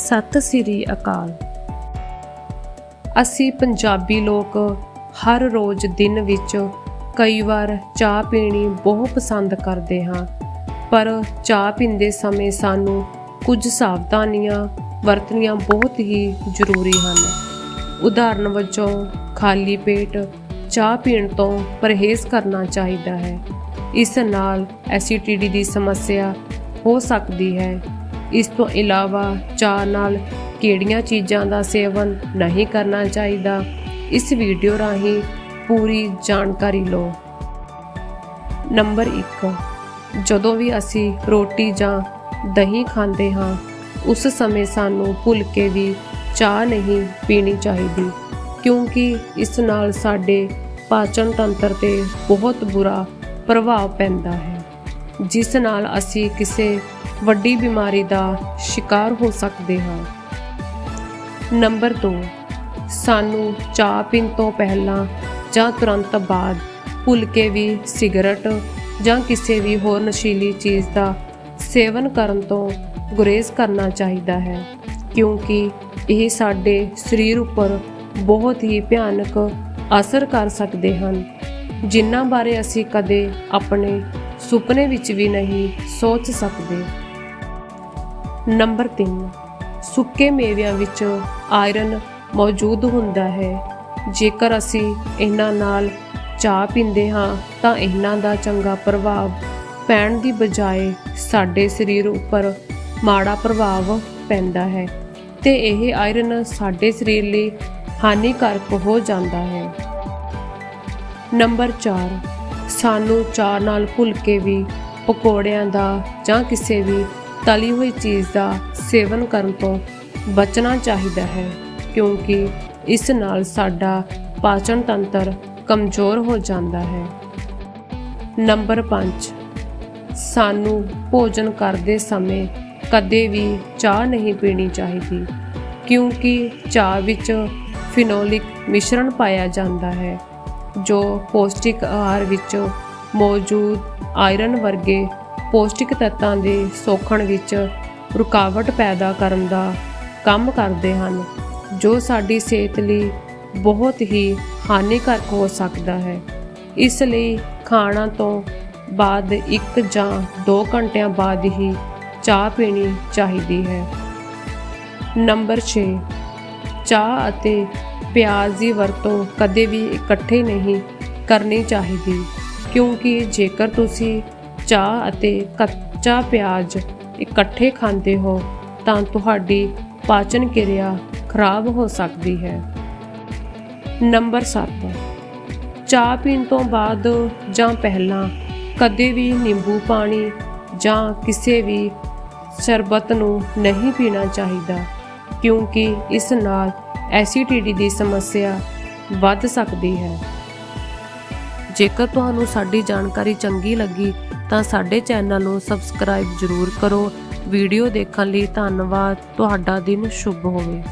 ਸਤਿ ਸ੍ਰੀ ਅਕਾਲ। ਅਸੀਂ ਪੰਜਾਬੀ ਲੋਕ ਹਰ ਰੋਜ਼ ਦਿਨ ਵਿੱਚ ਕਈ ਵਾਰ ਚਾਹ ਪੀਣੀ ਬਹੁਤ ਪਸੰਦ ਕਰਦੇ ਹਾਂ, ਪਰ ਚਾਹ ਪੀਂਦੇ ਸਮੇਂ ਸਾਨੂੰ ਕੁਝ ਸਾਵਧਾਨੀਆਂ ਵਰਤਣੀਆਂ ਬਹੁਤ ਹੀ ਜ਼ਰੂਰੀ ਹਨ। ਉਦਾਹਰਨ ਵਜੋਂ, ਖਾਲੀ ਪੇਟ ਚਾਹ ਪੀਣ ਤੋਂ ਪਰਹੇਜ਼ ਕਰਨਾ ਚਾਹੀਦਾ ਹੈ। ਇਸ ਨਾਲ ਐਸਿਡਿਟੀ ਦੀ ਸਮੱਸਿਆ ਹੋ ਸਕਦੀ ਹੈ। ਇਸ ਤੋਂ ਇਲਾਵਾ ਚਾਹ ਨਾਲ ਕਿਹੜੀਆਂ ਚੀਜ਼ਾਂ ਦਾ ਸੇਵਨ ਨਹੀਂ ਕਰਨਾ ਚਾਹੀਦਾ, ਇਸ ਵੀਡੀਓ ਰਾਹੀਂ ਪੂਰੀ ਜਾਣਕਾਰੀ ਲਓ। ਨੰਬਰ 1 ਜਦੋਂ ਵੀ ਅਸੀਂ ਰੋਟੀ ਜਾਂ ਦਹੀਂ ਖਾਂਦੇ ਹਾਂ, ਉਸ ਸਮੇਂ ਸਾਨੂੰ ਭੁੱਲ ਕੇ ਵੀ ਚਾਹ ਨਹੀਂ ਪੀਣੀ ਚਾਹੀਦੀ, ਕਿਉਂਕਿ ਇਸ ਨਾਲ ਸਾਡੇ ਪਾਚਨ ਤੰਤਰ ਤੇ ਬਹੁਤ ਬੁਰਾ ਪ੍ਰਭਾਵ ਪੈਂਦਾ ਹੈ। ਜਿਸ ਨਾਲ ਅਸੀਂ ਕਿਸੇ ਵੱਡੀ ਬਿਮਾਰੀ ਦਾ ਸ਼ਿਕਾਰ ਹੋ ਸਕਦੇ ਹਾਂ। ਨੰਬਰ 2 ਸਾਨੂੰ ਚਾਹ ਪੀਣ ਤੋਂ ਪਹਿਲਾਂ ਜਾਂ ਤੁਰੰਤ ਬਾਅਦ ਭੁੱਲ ਕੇ ਵੀ ਸਿਗਰਟ ਜਾਂ ਕਿਸੇ ਵੀ ਹੋਰ ਨਸ਼ੀਲੀ ਚੀਜ਼ ਦਾ ਸੇਵਨ ਕਰਨ ਤੋਂ ਗੁਰੇਜ਼ ਕਰਨਾ ਚਾਹੀਦਾ ਹੈ, ਕਿਉਂਕਿ ਇਹ ਸਾਡੇ ਸਰੀਰ ਉੱਪਰ ਬਹੁਤ ਹੀ ਭਿਆਨਕ ਅਸਰ ਕਰ ਸਕਦੇ ਹਨ। ਜਿਨ੍ਹਾਂ ਬਾਰੇ ਅਸੀਂ ਕਦੇ ਆਪਣੇ ਸੁਪਨੇ ਵਿੱਚ ਵੀ ਨਹੀਂ ਸੋਚ ਸਕਦੇ। ਨੰਬਰ 3 ਸੁੱਕੇ ਮੇਵਿਆਂ ਵਿੱਚ ਆਇਰਨ ਮੌਜੂਦ ਹੁੰਦਾ ਹੈ। ਜੇਕਰ ਅਸੀਂ ਇਹਨਾਂ ਨਾਲ ਚਾਹ ਪੀਂਦੇ ਹਾਂ, ਤਾਂ ਇਹਨਾਂ ਦਾ ਚੰਗਾ ਪ੍ਰਭਾਵ ਪੈਣ ਦੀ ਬਜਾਏ ਸਾਡੇ ਸਰੀਰ ਉੱਪਰ ਮਾੜਾ ਪ੍ਰਭਾਵ ਪੈਂਦਾ ਹੈ ਤੇ ਇਹ ਆਇਰਨ ਸਾਡੇ ਸਰੀਰ ਲਈ ਹਾਨੀਕਾਰਕ ਹੋ ਜਾਂਦਾ ਹੈ। ਨੰਬਰ 4 ਸਾਨੂੰ ਚਾਹ ਨਾਲ ਭੁੱਲ ਕੇ ਵੀ, ਪਕੌੜਿਆਂ ਦਾ ਜਾਂ ਕਿਸੇ ਵੀ ਤਲੀ ਹੋਈ ਚੀਜ਼ ਦਾ ਸੇਵਨ ਕਰਨ ਤੋਂ ਬਚਣਾ ਚਾਹੀਦਾ ਹੈ, ਕਿਉਂਕਿ ਇਸ ਨਾਲ ਸਾਡਾ ਪਾਚਨ ਤੰਤਰ ਕਮਜ਼ੋਰ ਹੋ ਜਾਂਦਾ ਹੈ। ਨੰਬਰ 5 ਸਾਨੂੰ ਭੋਜਨ ਕਰਦੇ ਸਮੇਂ ਕਦੇ ਵੀ ਚਾਹ ਨਹੀਂ ਪੀਣੀ ਚਾਹੀਦੀ, ਕਿਉਂਕਿ ਚਾਹ ਵਿੱਚ ਫਿਨੋਲਿਕ ਮਿਸ਼ਰਣ ਪਾਇਆ ਜਾਂਦਾ ਹੈ, ਜੋ ਪੌਸ਼ਟਿਕ ਆਹਾਰ ਵਿੱਚ ਮੌਜੂਦ ਆਇਰਨ ਵਰਗੇ ਪੌਸ਼ਟਿਕ ਤੱਤਾਂ ਦੇ ਸੋਖਣ ਵਿੱਚ ਰੁਕਾਵਟ ਪੈਦਾ ਕਰਨ ਦਾ ਕੰਮ ਕਰਦੇ ਹਨ, ਜੋ ਸਾਡੀ ਸਿਹਤ ਲਈ ਬਹੁਤ ਹੀ ਹਾਨੀਕਾਰਕ ਹੋ ਸਕਦਾ ਹੈ। ਇਸ ਲਈ ਖਾਣਾ ਤੋਂ ਬਾਅਦ 1 ਜਾਂ 2 ਘੰਟਿਆਂ ਬਾਅਦ ਹੀ ਚਾਹ ਪੀਣੀ ਚਾਹੀਦੀ ਹੈ। ਨੰਬਰ 6 ਚਾਹ ਅਤੇ ਪਿਆਜ਼ ਦੀ ਵਰਤੋਂ ਕਦੇ ਵੀ ਇਕੱਠੇ ਨਹੀਂ ਕਰਨੀ ਚਾਹੀਦੀ, ਕਿਉਂਕਿ ਜੇਕਰ ਤੁਸੀਂ ਚਾਹ ਅਤੇ ਕੱਚਾ ਪਿਆਜ਼ ਇਕੱਠੇ ਖਾਂਦੇ ਹੋ ਤਾਂ ਤੁਹਾਡੀ ਪਾਚਨ ਕਿਰਿਆ ਖਰਾਬ ਹੋ ਸਕਦੀ ਹੈ। ਨੰਬਰ 7 ਚਾਹ ਪੀਣ ਤੋਂ ਬਾਅਦ ਜਾਂ ਪਹਿਲਾਂ ਕਦੇ ਵੀ ਨਿੰਬੂ ਪਾਣੀ ਜਾਂ ਕਿਸੇ ਵੀ ਸ਼ਰਬਤ ਨੂੰ ਨਹੀਂ ਪੀਣਾ ਚਾਹੀਦਾ ਕਿਉਂਕਿ ਇਸ ਨਾਲ ਐਸਿਡਿਟੀ ਦੀ ਸਮੱਸਿਆ ਵੱਧ ਸਕਦੀ ਹੈ। ਜੇਕਰ ਤੁਹਾਨੂੰ ਸਾਡੀ ਜਾਣਕਾਰੀ ਚੰਗੀ ਲੱਗੀ ਤਾਂ ਸਾਡੇ ਚੈਨਲ ਨੂੰ ਸਬਸਕ੍ਰਾਈਬ ਜ਼ਰੂਰ ਕਰੋ। ਵੀਡੀਓ ਦੇਖਣ ਲਈ ਧੰਨਵਾਦ। ਤੁਹਾਡਾ ਦਿਨ ਸ਼ੁਭ ਹੋਵੇ।